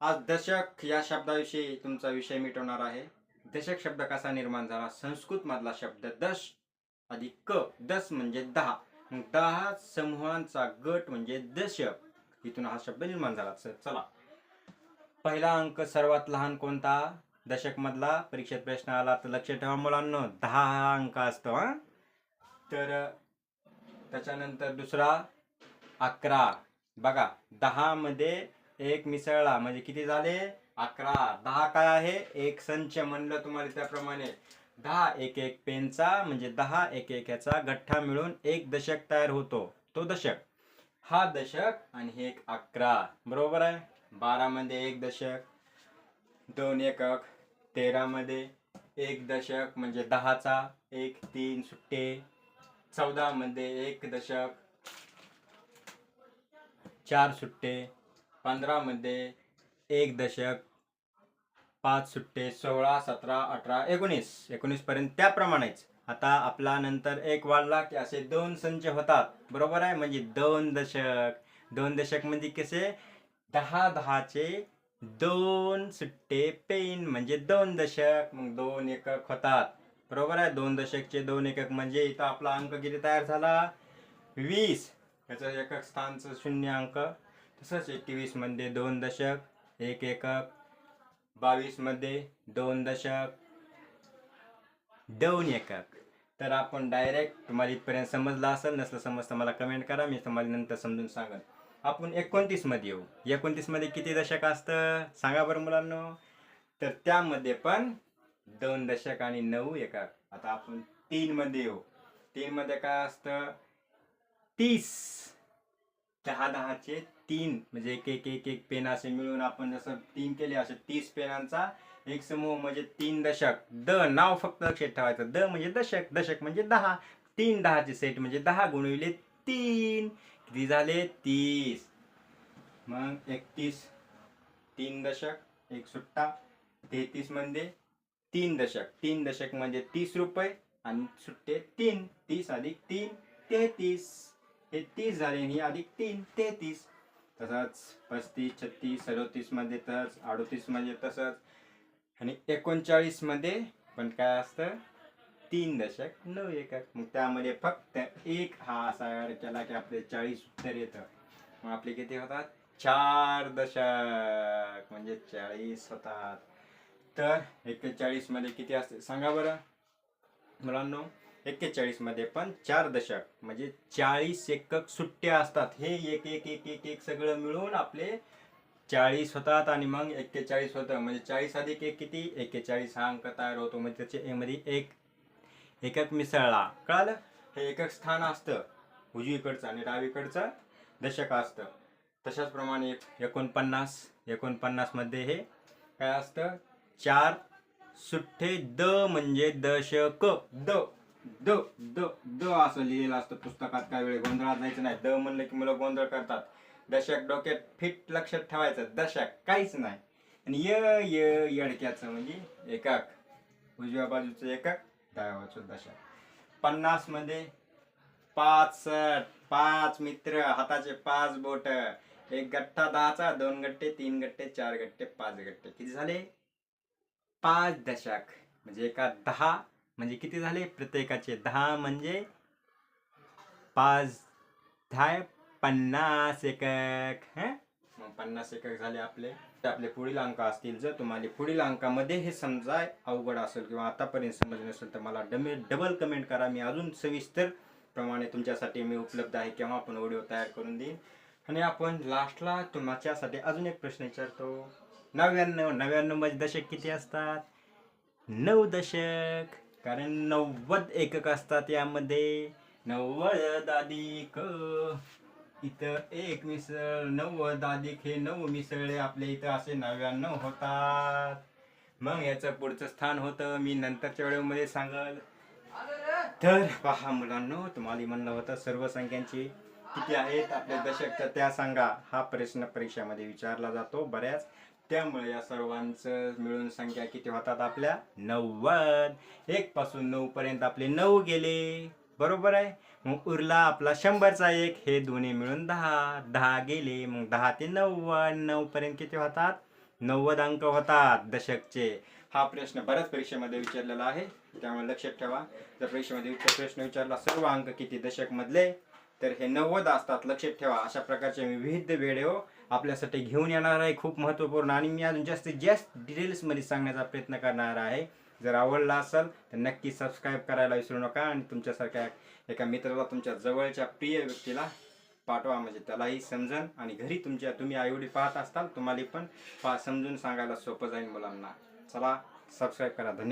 आज दशक या शब्दाविषयी तुमचा विषय मिटवणार आहे. दशक शब्द कसा निर्माण झाला? संस्कृत मधला शब्द दश अधिक क. दस म्हणजे दहा. मग दहा समूहांचा गट म्हणजे दशक. इथून हा शब्द निर्माण झाला. चला. पहिला अंक सर्वात लहान कोणता? दशक मधला परीक्षेत प्रश्न आला तर लक्ष ठेवा मुलांना. दहा हा अंक असतो हा. तर त्याच्यानंतर दुसरा अकरा. बघा दहामध्ये एक मिसळला. म्हणजे किती झाले? अकरा. दहा काय आहे? एक संच म्हणलं तुम्हाला त्याप्रमाणे. दहा एक एक पेनचा म्हणजे दहा एक एक याचा गठ्ठा मिळून एक दशक तयार होतो. तो दशक. हा दशक आणि हे एक अकरा. बरोबर आहे? बारामध्ये एक दशक. दोन एकक. तेरामध्ये एक दशक म्हणजे दहाचा. एक तीन सुट्टे. चौदामध्ये एक दशक. चार सुट्टे. पंधरामध्ये एक दशक पाच सुट्टे सोळा सतरा अठरा एकोणीस. एकोणीसपर्यंत त्याप्रमाणेच. आता आपला नंतर एक वाढला की असे दोन संच होतात. बरोबर आहे? म्हणजे दोन दशक. दोन दशक म्हणजे कसे? दहा दहाचे दोन सुट्टे पेन. म्हणजे दोन दशक. मग दोन एकक होतात. बरोबर आहे? दोन दशकचे दोन एकक म्हणजे इथं आपला अंक किती तयार झाला. वीस. याचं एकक स्थानचं शून्य अंक. तसंच एकवीसमध्ये दोन दशक एक एकक. बावीसमध्ये दोन दशक दोन एकक. तर आपण डायरेक्ट तुम्हाला इथपर्यंत समजलं असेल नसलं समजतं मला कमेंट करा मी तुम्हाला नंतर समजून सांगेन. आपण एकोणतीसमध्ये येऊ. एकोणतीसमध्ये किती दशक असतं? सांगा बरं मुलांना. तर त्यामध्ये पण दोन दशक आणि नऊ एकक. आता आपण तीनमध्ये येऊ. तीनमध्ये काय असतं? तीस. दहा दहाचे तीन म्हणजे एक एक एक एक पेन असे मिळून आपण जसं तीन केले असे तीस पेनांचा एक समूह म्हणजे तीन दशक. द नाव फक्त लक्षात ठेवायचं. द म्हणजे दशक दशक म्हणजे दहा. तीन दहाचे सेट म्हणजे दहा गुणविले तीन. किती झाले? तीस. मग एकतीस तीन दशक एक सुट्टा तेहतीस म्हणजे तीन दशक. तीन दशक म्हणजे तीस रुपये आणि सुट्टे तीन. तीस अधिक तीन तेहतीस. हे तीस झाले आणि अधिक तीन तेहतीस. तसंच पस्तीस छत्तीस सदोतीसमध्ये तसंच अडोतीसमध्ये तसंच आणि एकोणचाळीसमध्ये पण काय असतं? तीन दशक नऊ एकक. मग त्यामध्ये फक्त एक हा असा ऍड केला की आपले चाळीस उत्तर येतं. मग आपले किती होतात? चार दशक. म्हणजे चाळीस होतात. तर एकेचाळीसमध्ये किती असते? सांगा बरं. मुलांनो एक्केचाळीसमध्ये पण चार दशक म्हणजे चाळीस एकक सुट्ट्या असतात. हे एक एक एक एक एक सगळं मिळून आपले चाळीस होतात आणि मग एक्केचाळीस होतं. म्हणजे चाळीस अधिक एक किती? एक्केचाळीस हा अंक तयार होतो. म्हणजे त्याच्या मध्ये एक एकक मिसळला. कळालं? हे एकक स्थान असतं. उजवीकडचं आणि डावीकडचं दशक असतं. तशाच प्रमाणे एकोणपन्नास एकोणपन्नासमध्ये हे काय असतं? चार सुट्टे द म्हणजे दशक. द. द द द असं लिहिलेलं असतं पुस्तकात काय वेळ. गोंधळात जायचं नाही. द म्हणलं की मुलं गोंधळ करतात. दशक डोक्यात फिट लक्षात ठेवायचं. दशक काहीच नाही. आणि य य यडक्याचं म्हणजे एकक. उजव्या बाजूचं एकक डाव्या दशक. पन्नासमध्ये पाच पाच मित्र हाताचे पाच बोट. एक गठ्ठा दहाचा दोन गट्टे तीन गट्टे चार गट्टे पाच गट्टे. किती झाले? पाच दशक. म्हणजे एका दहा म्हणजे किती झाले? प्रत्येकाचे. दहा म्हणजे पाच. दहा पन्नास एकक हं? मग पन्नास एकक झाले आपले. तर आपले पुढील अंक असतील. जर तुम्हाला पुढील अंकामध्ये हे समजाय अवघड असेल किंवा आतापर्यंत समजलं नसेल तर मला डमे डबल कमेंट करा. मी अजून सविस्तर प्रमाणे तुमच्यासाठी मी उपलब्ध आहे केव्हा आपण व्हिडिओ तयार करून देईन. आणि आपण लास्टला तुमच्यासाठी अजून एक प्रश्न विचारतो. नव्याण्णव नव्याण्णव म्हणजे दशक किती असतात? नऊ दशक. कारण नव्वद एकक असतात यामध्ये. नव्वद अधिक इथं एक मिसळ नव्वद अधिक हे नऊ मिसळे आपल्या इथं असे नव्याण्णव होतात. मग याचं पुढचं स्थान होतं. मी नंतरच्या वेळेमध्ये सांगल. तर पहा मुलांनो तुम्हाला म्हणलं होतं सर्व संख्यांची किती आहेत? आपल्या दशक तर त्या सांगा. हा प्रश्न परीक्षामध्ये विचारला जातो बऱ्याच. त्यामुळे या सर्वांचं मिळून संख्या किती होतात आपल्या? नव्वद. एक पासून नऊ पर्यंत आपले नऊ गेले. बरोबर आहे? मग उरला आपला शंभरचा एक. हे दोन्ही मिळून दहा. दहा गेले. मग दहा ते नव्वद. नऊ पर्यंत किती होतात? नव्वद अंक होतात दशकचे. हा प्रश्न बऱ्याच परीक्षेमध्ये विचारलेला आहे. त्यामुळे लक्षात ठेवा. जर परीक्षेमध्ये प्रश्न विचारला सर्व अंक किती दशक मधले तर हे नव्वद असतात. लक्षात ठेवा. अशा प्रकारचे मी विविध व्हिडिओ आपल्यासाठी घेऊन येणार आहे खूप महत्त्वपूर्ण. आणि मी अजून जास्तीत जास्त डिटेल्समध्ये सांगण्याचा प्रयत्न करणार आहे. जर आवडला असेल तर नक्की सबस्क्राईब करायला विसरू नका आणि तुमच्यासारख्या एका मित्राला तुमच्या जवळच्या प्रिय व्यक्तीला पाठवा. म्हणजे त्यालाही समजन आणि घरी तुमच्या तुम्ही आईवडील पाहत असताल तुम्हाला पण पा समजून सांगायला सोपं जाईल मुलांना. चला सबस्क्राईब करा. धन्यवाद.